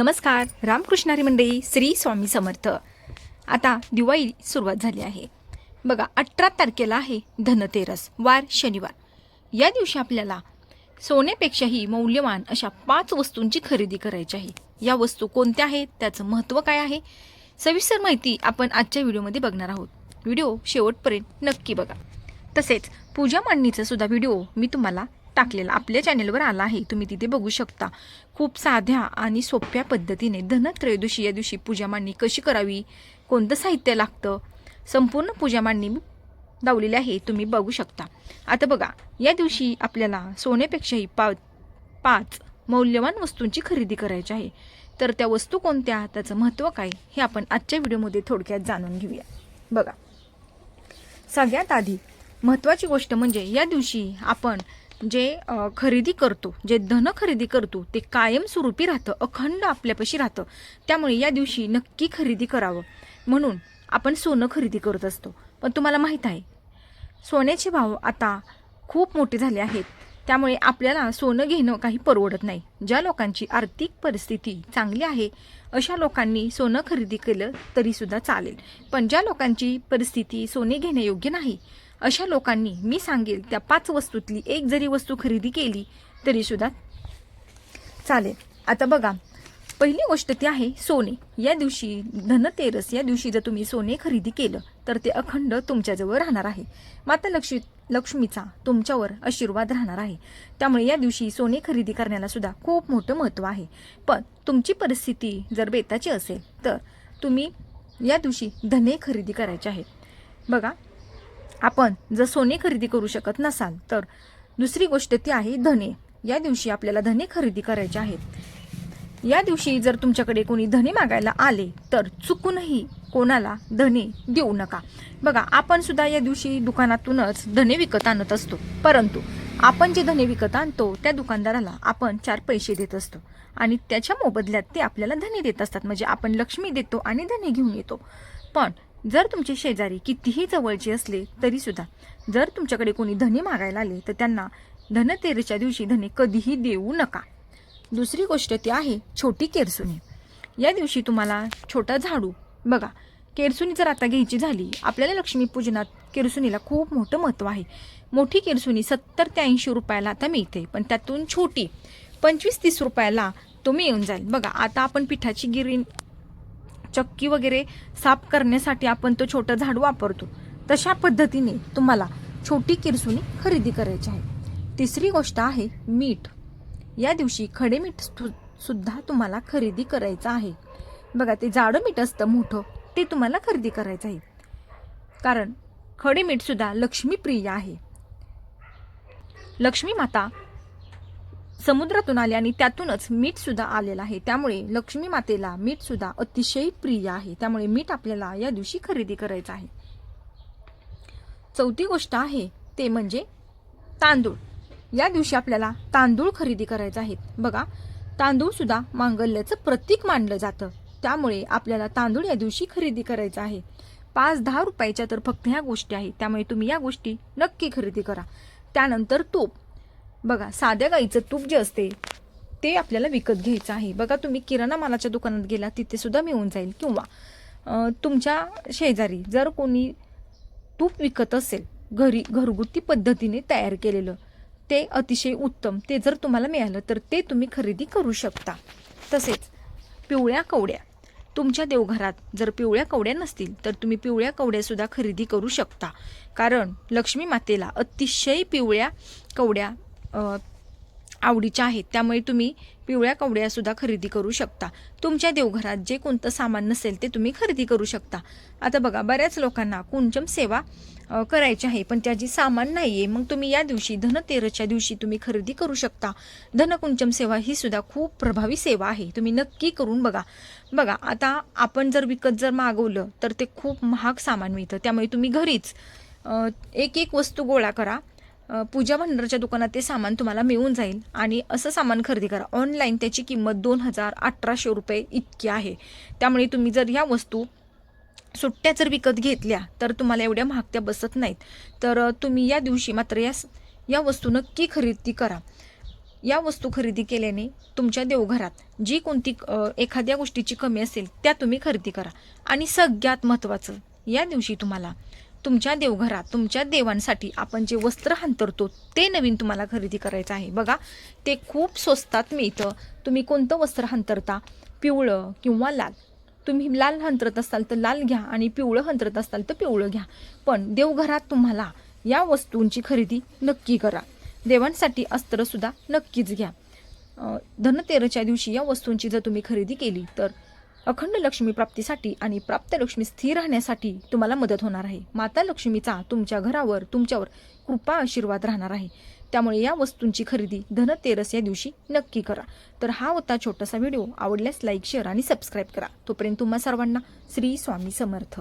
नमस्कार रामकृष्णारी मंडळी श्री स्वामी समर्थ. आता दिवाळी सुरुवात झाली आहे. बघा अठरा तारखेला आहे धनतेरस वार शनिवार. या दिवशी आपल्याला सोन्यापेक्षाही मौल्यवान अशा पाच वस्तूंची खरेदी करायची आहे. या वस्तू कोणत्या आहेत? त्याचं महत्त्व काय आहे? सविस्तर माहिती आपण आजच्या व्हिडिओमध्ये बघणार आहोत. व्हिडिओ शेवटपर्यंत नक्की बघा. तसेच पूजा मांडणीचा सुद्धा व्हिडिओ मी तुम्हाला टाकलेला आपल्या चॅनेलवर आला आहे. तुम्ही तिथे बघू शकता. खूप साध्या आणि सोप्या पद्धतीने धनत्रयोदशी या दिवशी पूजा मांडणी कशी करावी? कोणतं साहित्य लागतं? संपूर्ण पूजा मांडणी लावलेली आहे. तुम्ही बघू शकता. आता बघा या दिवशी आपल्याला सोन्यापेक्षाही पा पाच मौल्यवान वस्तूंची खरेदी करायची आहे. तर त्या वस्तू कोणत्या? त्याचं महत्त्व काय? हे आपण आजच्या व्हिडिओमध्ये थोडक्यात जाणून घेऊया. बघा. सगळ्यात आधी महत्त्वाची गोष्ट म्हणजे या दिवशी आपण जे खरेदी करतो जे धन खरेदी करतो ते कायमस्वरूपी राहतं अखंड आपल्यापाशी राहतं. त्यामुळे या दिवशी नक्की खरेदी करावं. म्हणून आपण सोनं खरेदी करत असतो. पण तुम्हाला माहीत आहे सोन्याचे भाव आता खूप मोठे झाले आहेत. त्यामुळे आपल्याला सोनं घेणं काही परवडत नाही. ज्या लोकांची आर्थिक परिस्थिती चांगली आहे अशा लोकांनी सोनं खरेदी केलं तरीसुद्धा चालेल. पण ज्या लोकांची परिस्थिती सोने घेण्यायोग्य नाही अशा लोकांनी मी सांगेल त्या पाच वस्तूतली एक जरी वस्तू खरेदी केली तरीसुद्धा चालेल. आता बघा पहिली गोष्ट ती आहे सोने. या दिवशी धनतेरस या दिवशी जर तुम्ही सोने खरेदी केलं तर ते अखंड तुमच्याजवळ राहणार आहे. माता लक्ष्मी लक्ष्मीचा तुमच्यावर आशीर्वाद राहणार आहे. त्यामुळे या दिवशी सोने खरेदी करण्याला सुद्धा खूप मोठं महत्त्व आहे. पण तुमची परिस्थिती जर बेताची असेल तर तुम्ही या दिवशी धने खरेदी करायचे आहे. बघा आपण जर सोने खरेदी करू शकत नसाल तर दुसरी गोष्ट ती आहे धने. या दिवशी आपल्याला धने खरेदी करायचे आहेत. या दिवशी जर तुमच्याकडे कोणी धने मागायला आले तर चुकूनही कोणाला धने देऊ नका. बघा आपण सुद्धा या दिवशी दुकानातूनच धने विकत आणत असतो. परंतु आपण जे धने विकत आणतो त्या दुकानदाराला आपण चार पैसे देत असतो. आणि त्याच्या मोबदल्यात ते आपल्याला धने देत असतात. म्हणजे आपण लक्ष्मी देतो आणि धने घेऊन येतो. पण जर तुमचे शेजारी कितीही जवळचे असले तरीसुद्धा जर तुमच्याकडे कोणी धने मागायला आले तर त्यांना धनतेरच्या दिवशी धने कधीही देऊ नका. दुसरी गोष्ट ती आहे छोटी केरसुनी. या दिवशी तुम्हाला छोटा झाडू. बघा केरसुनी जर आता घ्यायची झाली आपल्याला लक्ष्मीपूजनात केरसुनीला खूप मोठं महत्त्व आहे. मोठी केरसुनी सत्तर ते ऐंशी रुपयाला आता मिळते पण त्यातून छोटी पंचवीस तीस रुपयाला तो मिळून जाईल. बघा आता आपण पिठाची गिरी चक्की वगैरे साफ करण्यासाठी आपण तो छोटं झाड वापरतो. तशा पद्धतीने तुम्हाला छोटी किरसुनी खरेदी करायची आहे. तिसरी गोष्ट आहे मीठ. या दिवशी खडे मीठ सुद्धा तुम्हाला खरेदी करायचं आहे. बघा ते जाडं मीठ असतं मोठं ते तुम्हाला खरेदी करायचं आहे. कारण खडे मीठ सुद्धा लक्ष्मीप्रिय आहे. लक्ष्मी माता समुद्रातून आले आणि त्यातूनच मीठ सुद्धा आलेलं आहे. त्यामुळे लक्ष्मी मातेला मीठ सुद्धा अतिशय प्रिय आहे. त्यामुळे मीठ आपल्याला या दिवशी खरेदी करायचं आहे. चौथी गोष्ट आहे ते म्हणजे तांदूळ. या दिवशी आपल्याला तांदूळ खरेदी करायचे आहेत बघा तांदूळ सुद्धा मांगल्याचं प्रतीक मानलं जातं. त्यामुळे आपल्याला तांदूळ या दिवशी खरेदी करायचं आहे. पाच दहा रुपयाच्या तर फक्त ह्या गोष्टी आहेत. त्यामुळे तुम्ही या गोष्टी नक्की खरेदी करा. त्यानंतर तूप. बघा साध्या गाईचं तूप जे असते ते आपल्याला विकत घ्यायचं आहे. बघा तुम्ही किराणा मालाच्या दुकानात गेला तिथे सुद्धा मिळून जाईल. किंवा तुमच्या शेजारी जर कोणी तूप विकत असेल घरी घरगुती पद्धतीने तयार केलेलं ते अतिशय उत्तम ते जर तुम्हाला मिळालं तर ते तुम्ही खरेदी करू शकता. तसेच पिवळ्या कवड्या. तुमच्या देवघरात जर पिवळ्या कवड्या नसतील तर तुम्ही पिवळ्या कवड्यासुद्धा खरेदी करू शकता. कारण लक्ष्मी मातेला अतिशय पिवळ्या कवड्या आवडीच्या आहेत. त्यामुळे तुम्ही पिवळ्या कवड्यासुद्धा खरेदी करू शकता. तुमच्या देवघरात जे कोणतं सामान नसेल ते तुम्ही खरेदी करू शकता. आता बघा बऱ्याच लोकांना कुंचम सेवा करायची आहे पण त्याची सामान नाही आहे मग तुम्ही या दिवशी धनतेरसच्या दिवशी तुम्ही खरेदी करू शकता. धनकुंचम सेवा ही सुद्धा खूप प्रभावी सेवा आहे. तुम्ही नक्की करून बघा. बघा आता आपण जर विकत जर मागवलं तर ते खूप महाग सामान मिळतं. त्यामुळे तुम्ही घरीच एक एक वस्तू गोळा करा. पूजा भंडारच्या दुकानात ते सामान तुम्हाला मिळून जाईल. आणि असं सामान खरेदी करा. ऑनलाईन त्याची किंमत दोन हजार अठराशे रुपये इतकी आहे. त्यामुळे तुम्ही जर ह्या वस्तू सुट्ट्या जर विकत घेतल्या तर तुम्हाला एवढ्या महागत्या बसत नाहीत. तर तुम्ही या दिवशी मात्र या या वस्तू नक्की खरेदी करा. या वस्तू खरेदी केल्याने तुमच्या देवघरात जी कोणती एखाद्या गोष्टीची कमी असेल त्या तुम्ही खरेदी करा. आणि सगळ्यात महत्त्वाचं या दिवशी तुम्हाला तुमच्या देवघरात तुमच्या देवांसाठी आपण जे वस्त्र हांतरतो ते नवीन तुम्हाला खरेदी करायचं आहे. बघा ते खूप स्वस्तात मिळतं. तुम्ही कोणतं वस्त्र हांतरता? पिवळं किंवा लाल? तुम्ही लाल हंतरत असाल तर लाल घ्या आणि पिवळं हंतरत असाल तर पिवळं घ्या. पण देवघरात तुम्हाला या वस्तूंची खरेदी नक्की करा. देवांसाठी अस्त्रसुद्धा नक्कीच घ्या. धनतेरच्या दिवशी या वस्तूंची जर तुम्ही खरेदी केली तर अखंड लक्ष्मी प्राप्तीसाठी आणि प्राप्त लक्ष्मी स्थिर राहण्यासाठी तुम्हाला मदत होणार आहे. माता लक्ष्मीचा तुमच्या घरावर तुमच्यावर कृपा आशीर्वाद राहणार आहे. त्यामुळे या वस्तूंची खरेदी धनतेरस या दिवशी नक्की करा. तर हा होता छोटासा व्हिडिओ. आवडल्यास लाईक शेअर आणि सबस्क्राईब करा. तोपर्यंत तुम्हा सर्वांना श्री स्वामी समर्थ.